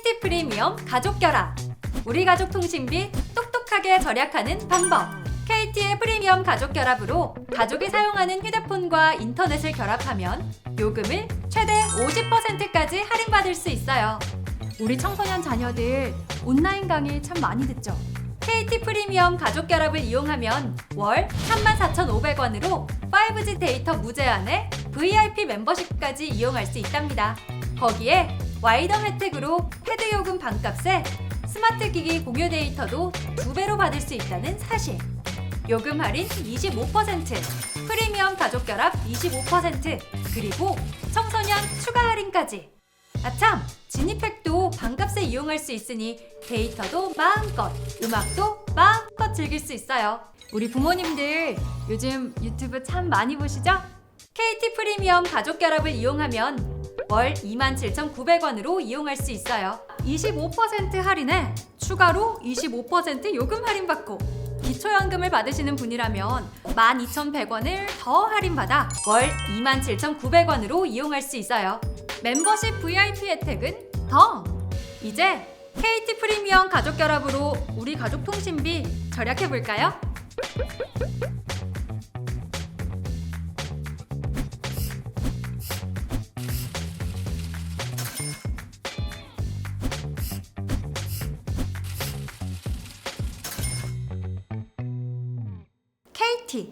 KT 프리미엄 가족 결합. 우리 가족 통신비 똑똑하게 절약하는 방법. KT의 프리미엄 가족 결합으로 가족이 사용하는 휴대폰과 인터넷을 결합하면 요금을 최대 50%까지 할인받을 수 있어요. 우리 청소년 자녀들 온라인 강의 참 많이 듣죠. KT 프리미엄 가족 결합을 이용하면 월 34,500원으로 5G 데이터 무제한에 VIP 멤버십까지 이용할 수 있답니다. 거기에 와이더 혜택으로 패드 요금 반값에 스마트 기기 공유 데이터도 두 배로 받을 수 있다는 사실. 요금 할인 25%, 프리미엄 가족 결합 25%, 그리고 청소년 추가 할인까지. 아참, 진입팩도 반값에 이용할 수 있으니 데이터도 마음껏, 음악도 마음껏 즐길 수 있어요. 우리 부모님들 요즘 유튜브 참 많이 보시죠? KT 프리미엄 가족 결합을 이용하면 월 27,900원으로 이용할 수 있어요. 25% 할인에 추가로 25% 요금 할인받고 기초연금을 받으시는 분이라면 12,100원을 더 할인받아 월 27,900원으로 이용할 수 있어요. 멤버십 VIP 혜택은 더! 이제 KT 프리미엄 가족 결합으로 우리 가족 통신비 절약해 볼까요? 气